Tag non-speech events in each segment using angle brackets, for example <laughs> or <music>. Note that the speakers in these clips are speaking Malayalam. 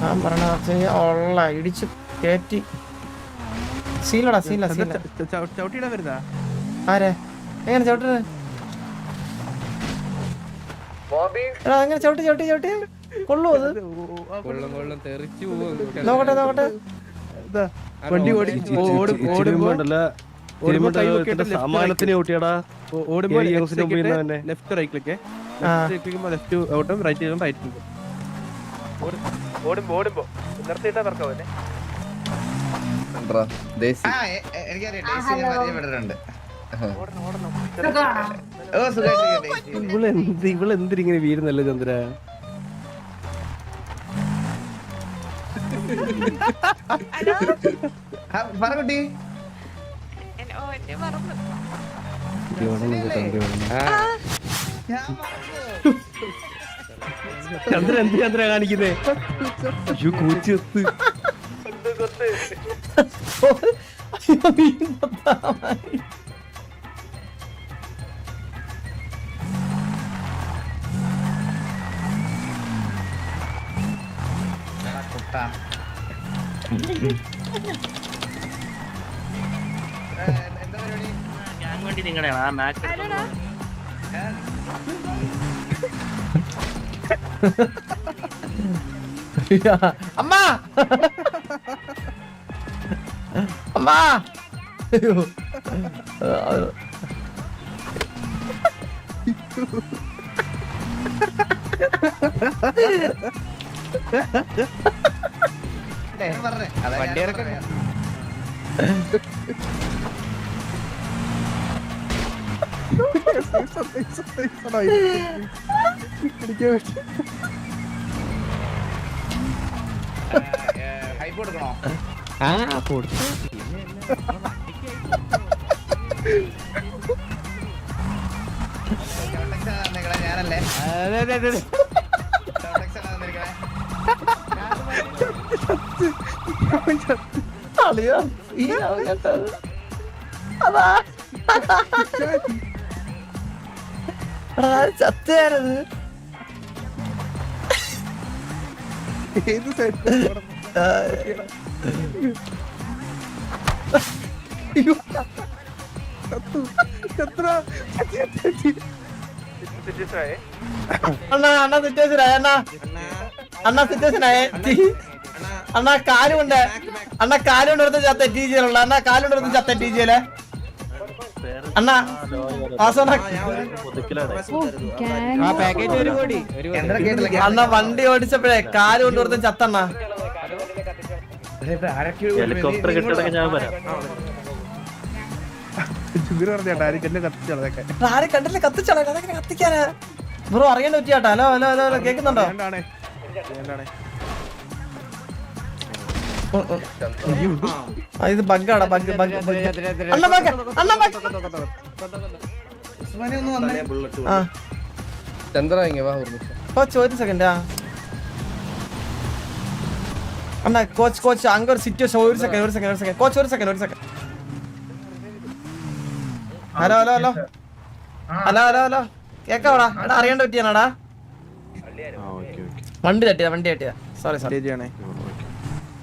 ഞാൻ പറഞ്ഞ ഉള്ള ഇടിച്ച് കയറ്റി സീലടാ സീല സീല. ചവിട്ടിയിടാൻ വരുന്നതാ? ആരെ? എങ്ങനെ ചവിട്ടത് എടാ എങ്ങനെ ചവിട്ടി ചവിട്ടി ചവിട്ടി? കൊള്ളു അത്? നോക്കട്ടെ നോക്കട്ടെ. വണ്ടി ഓടി ഓടും ഓടുമ്പോ ഓടുമ്പോ കൈ വെക്കിയിട്ട് left സമാനത്തിന് കൂട്ടിയാടാ ഓ- ഓടുമ്പോ ഏഴ് ദിവസത്തിന് മുമ്പ് ഇന്ന് തന്നെ. Left right click. ലെഫ്റ്റ് ക്ലിക്കുമ്പോ ലെഫ്റ്റ് ഔട്ടും റൈറ്റ് ചെയ്യുമ്പോൾ റൈറ്റ് ക്ലിക്കും ഓടുമ്പോ ഓടുമ്പോ നിർത്തിയിട്ടാ ഇവളെന്തിരിങ്ങനെ വീരുന്നല്ലേ ചന്ദ്ര? പറഞ്ഞു ഞാൻ ചന്ദ്ര എന്ത് ചന്ദ്ര കാണിക്കുന്നേ? അയ്യോ ആ അയ്യോ, വീണ്ടും പത്താമായി. കുട്ടാ. ഏ, എന്താ പരിപാടി ആരോടാ അയ്യോ, അമ്മ അമ്മ അയ്യോ ആ, ഞാൻ പറഞ്ഞേ. അതാ വണ്ടി ഞാൻ ഇറക്കണം. ആ കൊടുത്തു ഞാനല്ലേ അതെ അതെ അതെ അളിയോ, ഈ ചത്തയാരത് ഏത്. അണ്ണാ സിറ്റുവേഷൻ അണ്ണാ. അണ്ണാ സിറ്റുവേഷൻ ആയ അണ്ണാ കാലുകൊണ്ട് അണ്ണാ കാലുകൊണ്ട് എടുത്ത് ചത്ത ടി ജിയിലുള്ള അണ്ണാ കാലുകൊണ്ട് എടുത്ത് ചത്ത ടി അണ്ണാ അണ്ണ വണ്ടി ഓടിച്ചപ്പോഴേ കാൽ കൊണ്ട് കൊടുത്ത് ചത്തണ്ണ. ഹെലികോപ്റ്റർ കിട്ടണമെങ്കിൽ ഞാൻ വരാം. കണ്ടില്ല കത്തിച്ചാളെ കത്തിക്കാനാ. ബ്രോ അറിയാൻ പറ്റിയാട്ടാ. ഹലോ ഹലോ ഹലോ ഹലോ കേൾക്കുന്നുണ്ടോ? ഇത് ബഗ്ഗാടാ ബഗ് ബഗ് ബഗ് അണ്ണ ബഗ് അണ്ണ ബഗ് ഉസ്മാനെ ഒന്ന് വന്നേ ആ. ചന്ദ്ര ഇങ്ങ വാ ഒരു നിമിഷം കോച്ച് ഒരു സെക്കൻഡ് ആ. അണ്ണ കോച്ച് കോച്ച് അങ്ങ ഒരു സിറ്റുവേഷൻ ഒരു സെക്കൻഡ് ഒരു സെക്കൻഡ് ഒരു സെക്കൻഡ് കോച്ച് ഒരു സെക്കൻഡ് ഒരു second hello hello hello. Hello hello hello. കേക്കാവടാ? എടാ അറിയേണ്ട പറ്റിയാണടാ വണ്ടി തട്ടിയതാ വണ്ടി തട്ടിയതാ. സോറി സോറി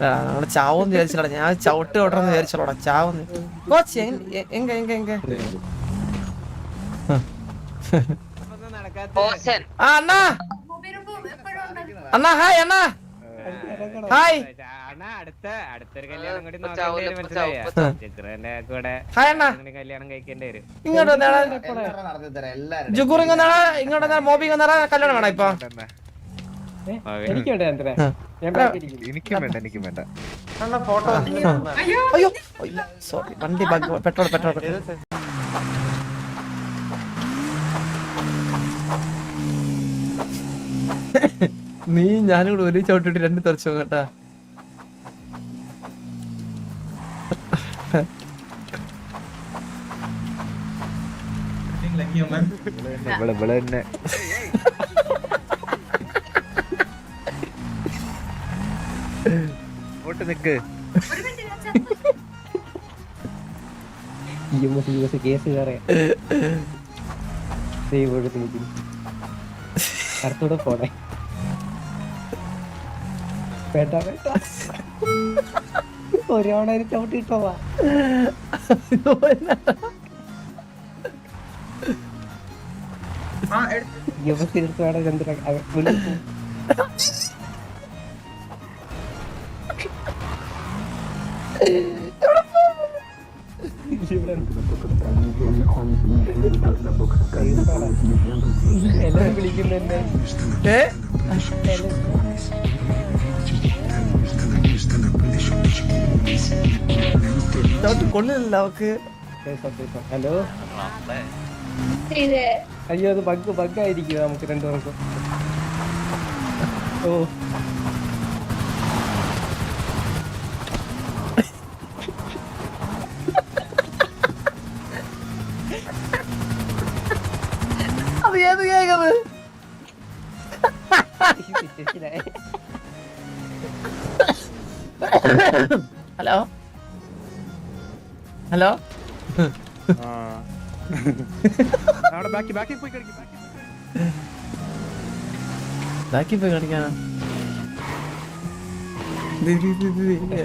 നമ്മൾ ചാവെന്ന് വിചാരിച്ചോടാ ഞാൻ ചവിട്ട് ഓട്ടണമെന്ന് വിചാരിച്ചോടാ ചാവെന്ന് കോച്ച് എങ്- എങ്ക എങ്ക എങ്ക? ആ അണ്ണാ. അണ്ണാ ഹായ് അണ്ണാ. ഹായ്. ഇങ്ങോട്ട് ജുഗൂർ ഇങ്ങ് ഇങ്ങോട്ട് മോബി ഇങ്ങ് കല്യാണം വേണം ഇപ്പൊ? എനിക്ക് എനിക്കും വേണ്ട എനിക്കും വേണ്ട. ഫോട്ടോ അയ്യോ. സോറി വണ്ടി ബഗ് പെട്രോൾ പെട്രോൾ പെട്രോൾ നീ ഞാനും കൂടെ ഒരു ചവിട്ടിട്ട് രണ്ട് തെറിച്ചു കേട്ടാ? ഇവിടെ ഇവിടെ തന്നെ. ഇങ്ങോട്ട് നിക്ക്. കേസ് അടുത്തൂടെ പോണേ. വേണ്ട വേണ്ട. ഒരു തവണ ഒരു ചവിട്ടിട്ടോവാ യുവത്തിനെടുത്ത് വേണം ചന്ദ്ര കൊള്ളില്ല അവക്ക് ഹലോ? അയ്യോ അത് ബഗ് ബഗ് ആയിരിക്കും നമുക്ക് രണ്ടുപേർക്കും. ഓ. ഹലോ? ഹലോ? ബാക്കി ബാക്കി പോയി കളിക്കും ബാക്കി ബാക്കി പോയി കാണിക്കാനാ ദേ, ദേ, ദേ, ദേ, ദേ.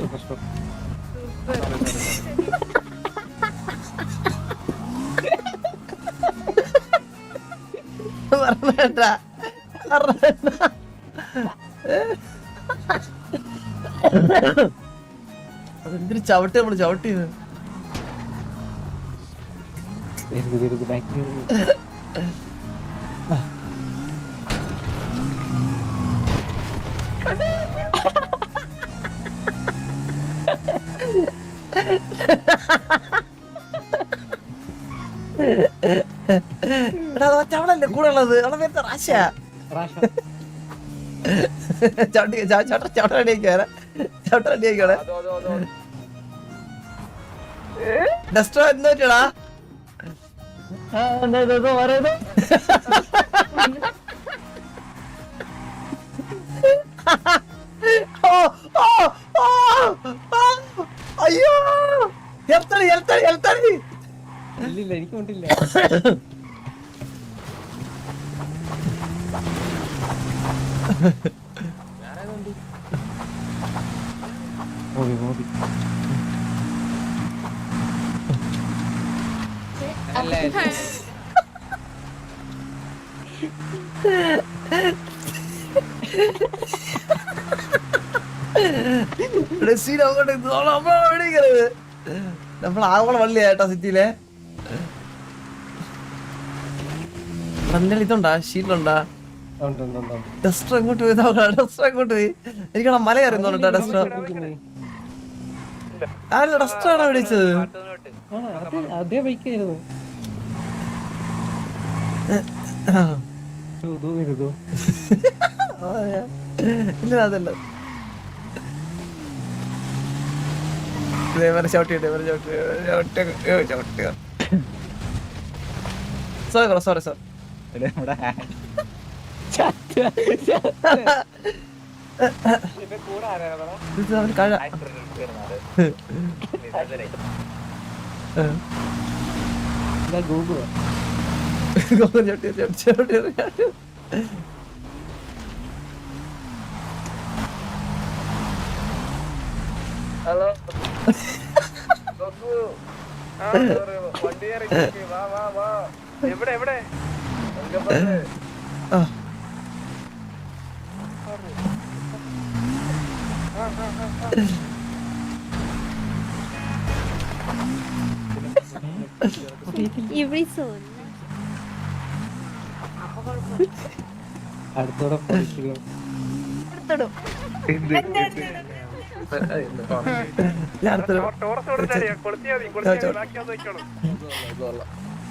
പറഞ്ഞേട്ട പറഞ്ഞേട്ട അതെന്തിനു ചവിട്ട് നമ്മൾ മറ്റേ അവളല്ലേ കൂടെ ഉള്ളത്? അവളെ പേര് റാശ. ചവിട്ടി ചവിട്ട ചവിട്ട റെഡിയാക്കിയാ ചവിട്ട റെഡിയാക്കിയോടെ ഡസ്റ്റോ എന്താ പറ്റിയടാ? അയ്യോ. എൽത്തടി എൽത്തടി എൽത്തടി ഇല്ലില്ല എനിക്ക് കൊണ്ടില്ല ഓടി <laughs> ഓടി ഡെസ്റ്റിന് നമ്മളാണ് മേടിക്കരുത്. നമ്മൾ ആവള വള്ളിയാ കേട്ടോ സിറ്റിയിലെ. ഫ്രണ്ടിൽ ഇതുണ്ടാ ഷീലുണ്ടാ ഉണ്ട് ഉണ്ട് ഉണ്ട് ഉണ്ട്. ഡസ്റ്റർ എങ്ങോട്ട് പോയി? ഡസ്റ്റർ എങ്ങോട്ട് പോയി? എനിക്കാണ് മല കയറുന്നുണ്ടോ ഡസ്റ്റർ ആണോ വിളിച്ചത്. ആ അത് ബൈക്കായിരുന്നു ഇല്ല അതല്ല. ചവിട്ടി ചവിട്ടി സോറി സോറി സോറി ഇത് അവന് <laughs> വാ വാ ഗൂഗിൾ എവിടെ ചവിട്ടി ചവിട്ടി ചവിട്ടി ആ ഇവിടെ <laughs> അടുത്തോടെ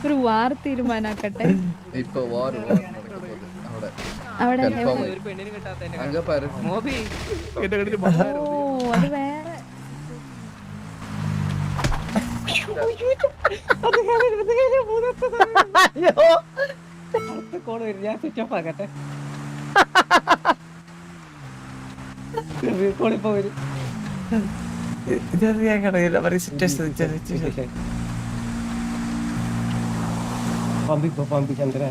ഒരു വാർ തീരുമാനാക്കട്ടെ. ഇപ്പൊ വാർ വാർ നടക്കുന്നത് അവിടെ അവിടെ കൺഫേം ഒരു പെണ്ണിന് കിട്ടാത്ത അങ്ങ് പരസ്യം മോബി ഓ അത് വേറെ ഞാൻ സ്വിച്ച് ഓഫ് ആക്കട്ടെ കോളിപ്പോ വരും ഞാൻ കടയില്ല പറയും സിറ്റുവേഷൻ പമ്പിപ്പോ പമ്പി ചന്ദ്ര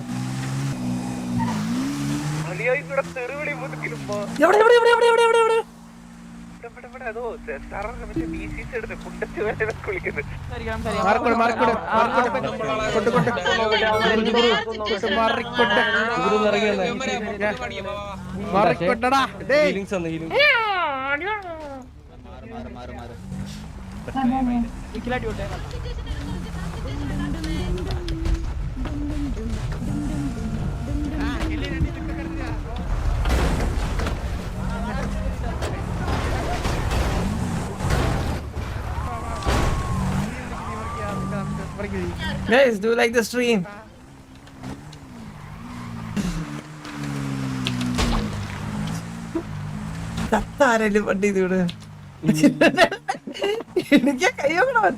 ഹീലിങ്സ് Guys, do you like the stream? കത്താരല്ലേ വണ്ടി ഇതിവിടെ എനിക്ക് കയ്യോണവൻ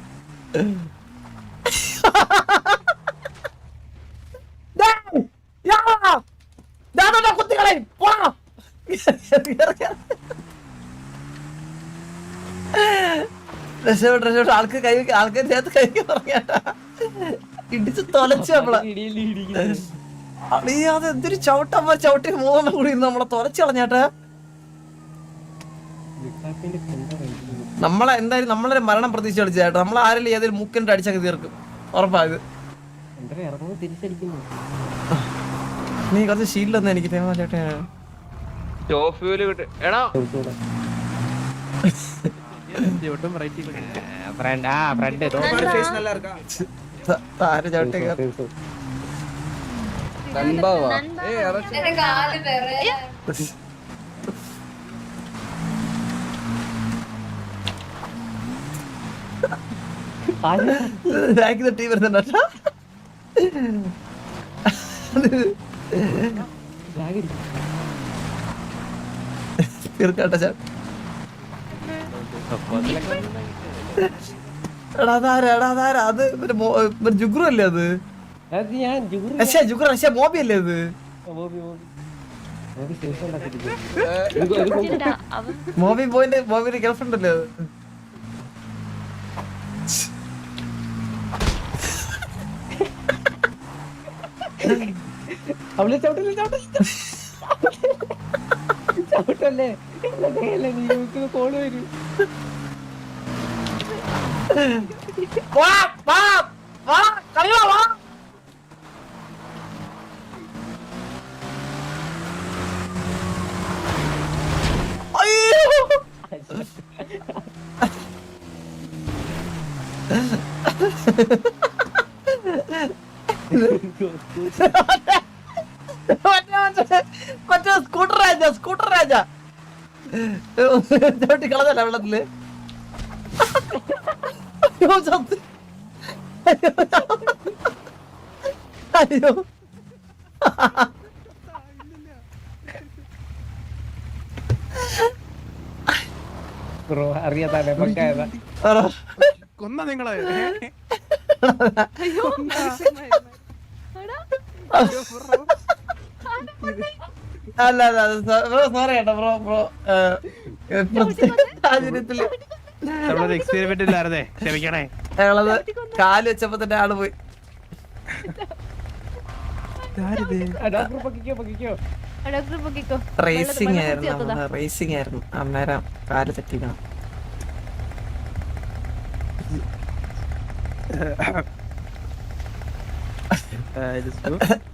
കുത്തികളെ പോണോ രക്ഷപ്പെട്ടു രക്ഷപ്പെട്ടു. ആൾക്ക് കൈ ആൾക്ക് ചേർത്ത് കൈ ഇടിച്ച് തൊലച്ചു നമ്മളെ. അറിയാതെ എന്തൊരു ചവിട്ടമ്മ ചവിട്ടി മൂന്നെണ്ണം കൂടി നമ്മളെ തൊലച്ചു കളഞ്ഞേട്ടാ. നമ്മളെ എന്തായാലും നമ്മളെ മരണം പ്രതീക്ഷ കളിച്ച ചേട്ടാ നമ്മൾ ആരെങ്കിലും ഏതെങ്കിലും മുക്കിന്റെ അടിച്ചൊക്കെ തീർക്കും. തിരിച്ചടിക്കുന്നു നീ കുറച്ച് ശീലൊന്നും എനിക്ക്. തേമാ ചേട്ടാ ഫ്രണ്ട് ആ ഫ്രണ്ട് താര ചവിട്ടി ടീം വരുന്നുണ്ട്. തീർക്കട്ടെ ചേട്ടാ എടാ അതാരാ എടാ അതാരാ അത് ഒരു മോ- ഒരു ജുഗ്രു അല്ലേ അത്? ജുഗ്രു. പക്ഷേ മോബി അല്ലേ അത്? മോബി ബോയിന്റെ മോബിന്റെ ഗേൾഫ്രണ്ട് അല്ലേ അത്? അവൾ ചവിട്ടില്ല ചവിട്ടില്ല ചവിട്ടല്ലേ? കോൾ വരും വാ വാ വാ കറിയോ വാ മറ്റേ മറ്റേ മറ്റേ സ്കൂട്ടർ രാജ സ്കൂട്ടർ രാജ. ചവിട്ടി കളഞ്ഞല്ല വെള്ളത്തിൽ? അയ്യോ ചത്ത്. അയ്യോ ബ്രോ അറിയാതാ. കൊന്ന നിങ്ങളെ. അല്ല അല്ല ബ്രോ സോറി കേട്ടോ ബ്രോ ബ്രോ. സാഹചര്യത്തിൽ നമ്മളത് എക്സ്പെരിമെന്റ് ഇല്ലായിരുന്നേ? ക്ഷമിക്കണേ. ഞങ്ങളത് കാൽ വെച്ചപ്പോ തന്നെ ആൾ പോയി. റേസിംഗ് ആയിരുന്നു റേസിംഗ് ആയിരുന്നു. അന്നേരം കാൽ തെറ്റിക്കണം. <laughs> சரி <laughs>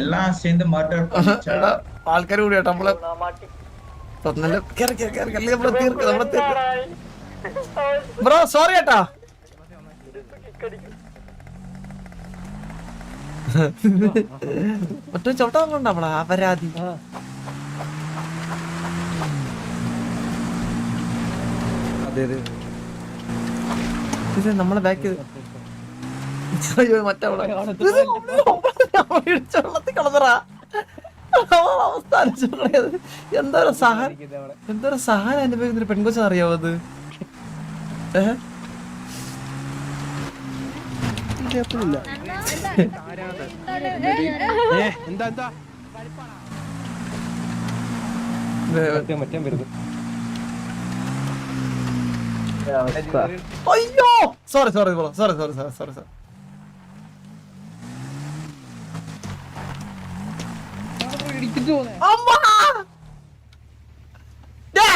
എല്ലാം മർഡർ ആൾക്കാർ കൂടി നമ്മളെ തീർക്ക് തീർക്ക്. ബ്രോ സോറി കേട്ടാ ഒറ്റ ചോട്ടാ നമ്മളെ? അപരാധി. നമ്മളെ ബാക്ക് വെള്ളത്തിൽ കളന്നറാ അവസ്ഥ. എന്തോരം സഹായം എന്തോരം സഹായം അനുഭവിക്കുന്ന ഒരു പെൺകൊച്ചാ അറിയാവോ അത്? ഏഹ് വരുന്നു. അയ്യോ! Sorry sorry sorry sorry sorry sorry sorry sorry അമ്മ! ദേ!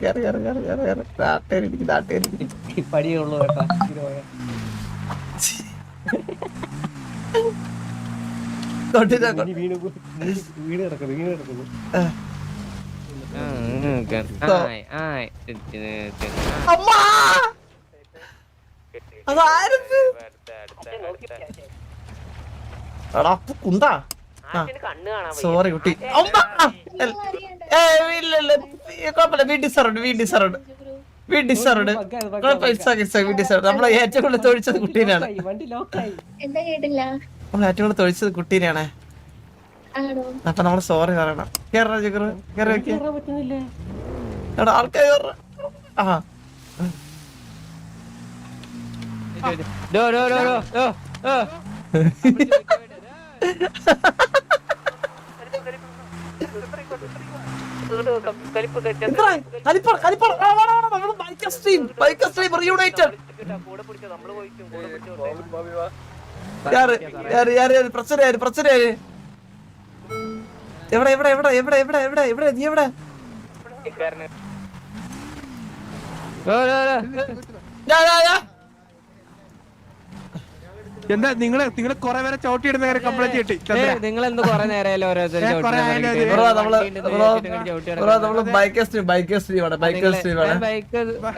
കേറി കേറി കേറി കേറി കേറി. നാട്ടേരിക്കും നാട്ടേരിക്കും പടിയുള്ളൂ കേട്ടാ ഇത് പോയാ. കൊണ്ടിരാ ഇനി വീണ് പോ- വീണ് വീണ് കിടക്കുന്നു വീണ് കിടക്കുന്നു. അമ്മാ! അതാരത് എടാ അപ്പൊ കുന്താ. സോറി കുട്ടി. കുഴപ്പമില്ല. We deserved we deserved. We deserved. We deserved. നമ്മളെ ഏറ്റവും കൂടുതൽ തൊഴിച്ചത് കുട്ടീനെയാണ്. നമ്മൾ ഏറ്റവും കൂടുതൽ തൊഴിച്ചത് കുട്ടീനെയാണ്. ആണോ? അപ്പൊ നമ്മൾ സോറി പറയണം. കേറ ജിഗറ് കേറി വെക്ക ആൾക്കാർ കേറ. ആ. ഡോ ഡോ ഡോ ഡോ ഡോ. <laughs> പ്രശ്നയാര് പ്രശ്നയാര് എവിടെ എവിടെ എവിടെ എവിടെ എവിടെ എവിടെ എവിടെ നീ എവിടെ ഞാൻ എന്താ നിങ്ങൾ നിങ്ങൾ കൊറേ പേരെ ചോട്ടിയിടുന്ന നേരെ കംപ്ലൈന്റ് കിട്ടി. നിങ്ങൾ എന്ത് കൊറേ നേരം നമ്മൾ ബൈക്ക്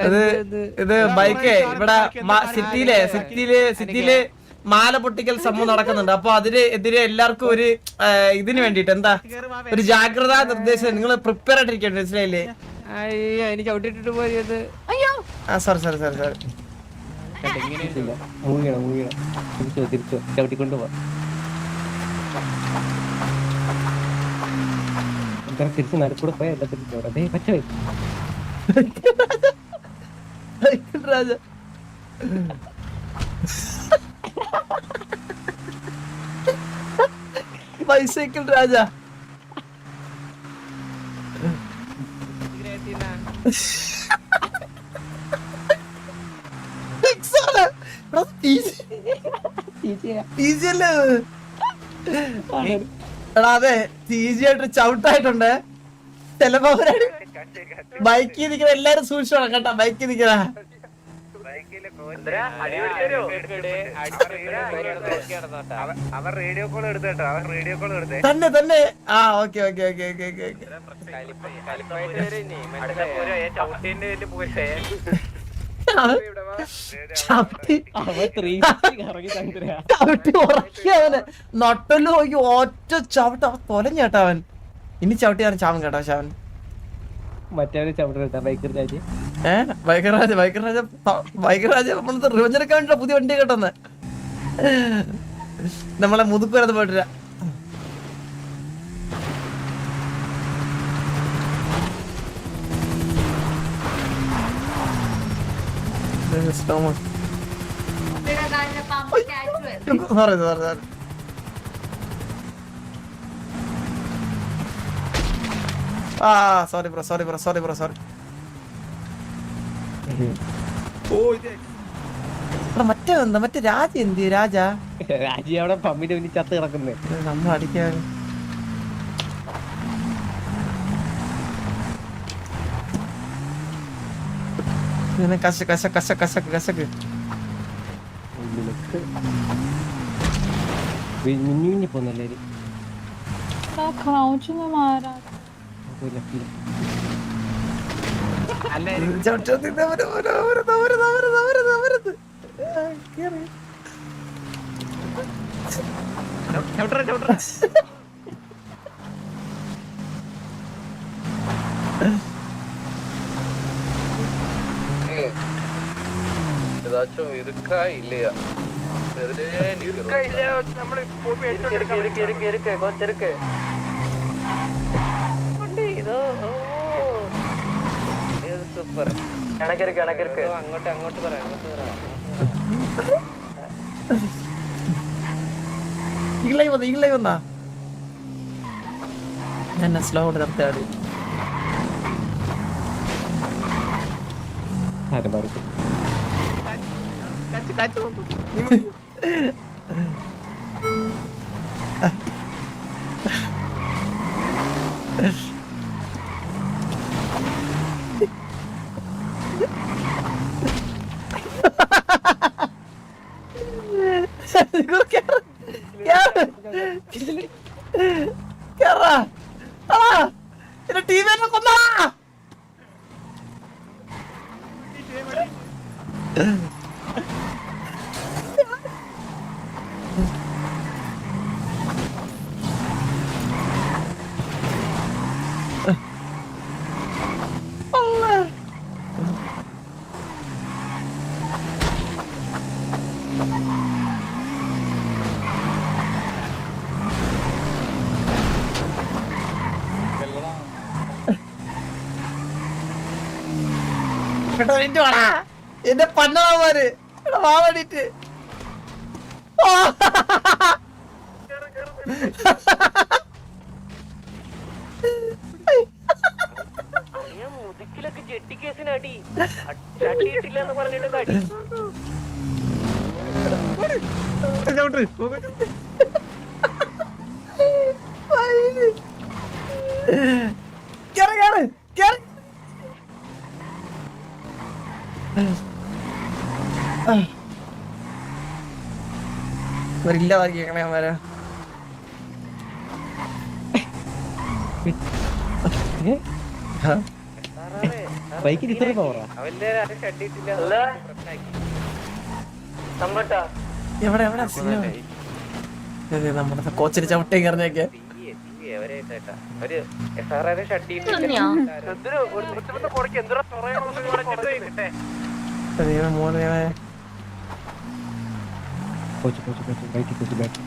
ഇത് ഇത് ബൈക്കേ ഇവിടെ സിറ്റിയിലെ സിറ്റിയിലെ സിറ്റിയിൽ മാല പൊട്ടിക്കൽ സംഭവം നടക്കുന്നുണ്ട്. അപ്പൊ അതിന് എതിരെ എല്ലാവർക്കും ഒരു ഇതിന് വേണ്ടിട്ട് എന്താ? ഒരു ജാഗ്രതാ നിർദ്ദേശം. നിങ്ങൾ പ്രിപ്പയർ ആയിട്ടിരിക്കണ്ട മനസ്സിലായില്ലേ? അയ്യോ എനിക്ക് ചവിട്ടിട്ടിട്ട് പോയത്. ആ സോറി സോറി സോറി സോറി മൂങ്ങണം മൂങ്ങണം തിരിച്ചോ തിരിച്ചോ ചവിട്ടിക്കൊണ്ട് പോ എന്താ തിരിച്ച് നടുക്കൂടെ പോയാ എല്ലാ തിരിച്ചോ അതേ പോയി രാജ. ബൈസൈക്കിൾ രാജ. Fix ആണ്. എടാ, easy- easy അല്ലേ? എടാ അതെ ഈസി ആയിട്ട് ചവിട്ടായിട്ടുണ്ട് ചിലപ്പോ ബൈക്കിൽ നിൽക്കുന്ന എല്ലാരും സൂക്ഷിച്ചോണം കേട്ടാ ബൈക്കിൽ നിൽക്കണ അവൻ റേഡിയോ കോൾ എടുത്തേട്ടോ അവൻ റേഡിയോ കോൾ എടുത്തേ തന്നെ തന്നെ. ആ okay okay okay okay okay okay <laughs> ചവിട്ടി ഉറക്കി അവന്. നട്ടൽ നോക്കി ഒറ്റ ചവിട്ട് അവൻ തൊലഞ്ഞേട്ടാ അവൻ. ഇനി ചവിട്ടി ചാവൻ കേട്ടോ ശവൻ ബൈക്കർ രാജ്. നമ്മളത് എടുക്കാൻ വേണ്ടിയുള്ള പുതിയ വണ്ടി കേട്ടെന്ന്. നമ്മളെ മുതുക്ക് വരെ പോയിട്ടില്ല. സോറി സോറി Sorry, ആ sorry. Bro sorry bro sorry bro, sorry മറ്റേ എന്താ? മറ്റേ രാജ എന്ത്? രാജ? <laughs> രാജി അവിടെ പമ്മിന്റെ മുന്നിൽ ചത്ത് കിടക്കുന്നേ. നമ്മൾ അടിക്കാൻ ഇങ്ങനെ കശ കശ കശ കശക്ക് കശക്ക് മിന്നി മിന്നി പോന്നല്ലേ ക്രൗച്ചിങ് മാറാ ചവിട്ടി ദേ വരു, വരു, വരു, ദേ വരു, ദേ വരു, ദേ വരു, ദേ വരു. ആ, കേറി. ஏதாச்சும் இருக்கா இல்லையா சூப்பர் எனக்கு இருக்கு எனக்கு இருக்கு അങ്ങോട്ട് അങ്ങോട്ട് പറ അങ്ങോട്ട് പറ ഈകളായി വന്ന ഈകളായി വന്നാ ഞാൻ സ്ലോ കൊണ്ട് നിർത്താടി ഇവനെ കൊന്നാ കേട്ടോ എന്റെ വാടാ എന്റെ പന്നമാര് വാ വേണ്ടിട്ട്. മുതുക്കിലൊക്കെ ജെട്ടി കേസിന് അടി അടിയിട്ടില്ല എന്ന് പറഞ്ഞിട്ട് അടി ഇല്ലാതാക്കിയേക്കണേ അവരെ ബൈക്കിൽ ഇത്ര പവറാ എവിടെ എവിടെ? നമ്മുടെ കോച്ചിന് ചവിട്ടേക്ക് ഇറങ്ങിയൊക്കെ മോനെ. Coach coach coach bike coach bike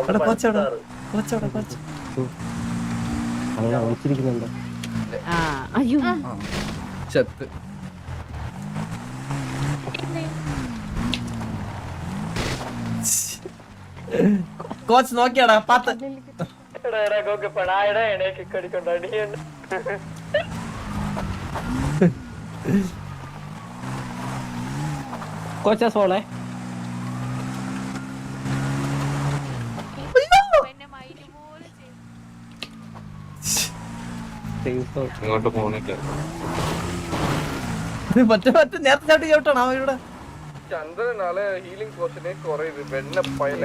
അവിടെ കോച്ച് അവിടെ കോച്ച്. അവിടെ കോച്ച് അവിടെ വിളിച്ചിരിക്കുന്നുണ്ട്. അയ്യോ. ചത്ത്. കോച്ച് നോക്കിയാടാ പാത്ത്. കോച്ചാ സോളേ. ഇങ്ങോട്ട് പോണില്ല. മറ്റേ മറ്റേ നേരത്തെ ചാട്ടി ചവിട്ടാണ് അവൻ ഇവിടെ? ചന്ദ്രനാളെ ഹീലിംഗ് പോസ്റ്റിനെ കുറയത് വെണ്ണ പയല.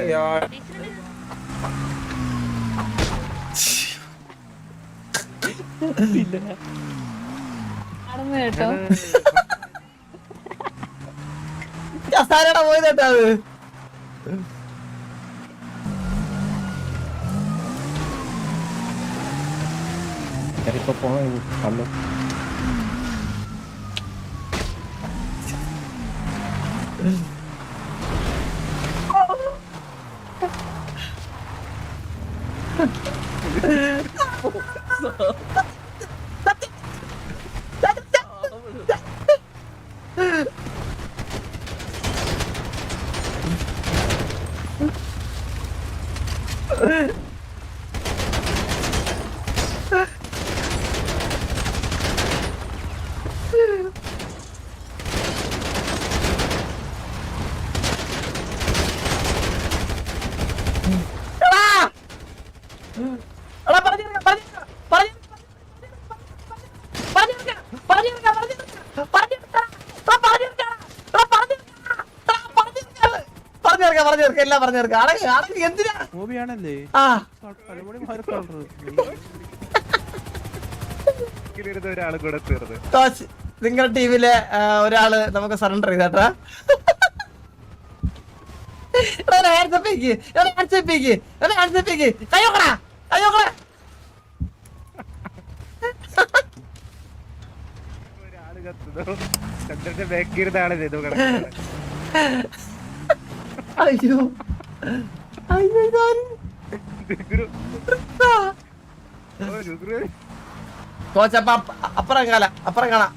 കേട്ടോ. പോയത് കേട്ടോ അത്. 것 같고 아이고 안나 എല്ലാം പറഞ്ഞു തീർക്കാം എല്ലാം പറഞ്ഞു തീർക്കാം. ആണെങ്കിൽ ആണെങ്കിൽ എന്തിനാ? നിങ്ങളുടെ ടീമിലെ ഒരാൾ നമുക്ക് സറണ്ടർ ചെയ്തേട്ടാ ചന്ദ്രന്റെ ബാക്കിരുന്നാണ് ചെയ്തു കിടക്കുന്നത്. <laughs> അയ്യോ. അയ്യോ ഞാൻ കോച്ചപ്പ അപ്പുറം കാല അപ്പുറം കാണാം.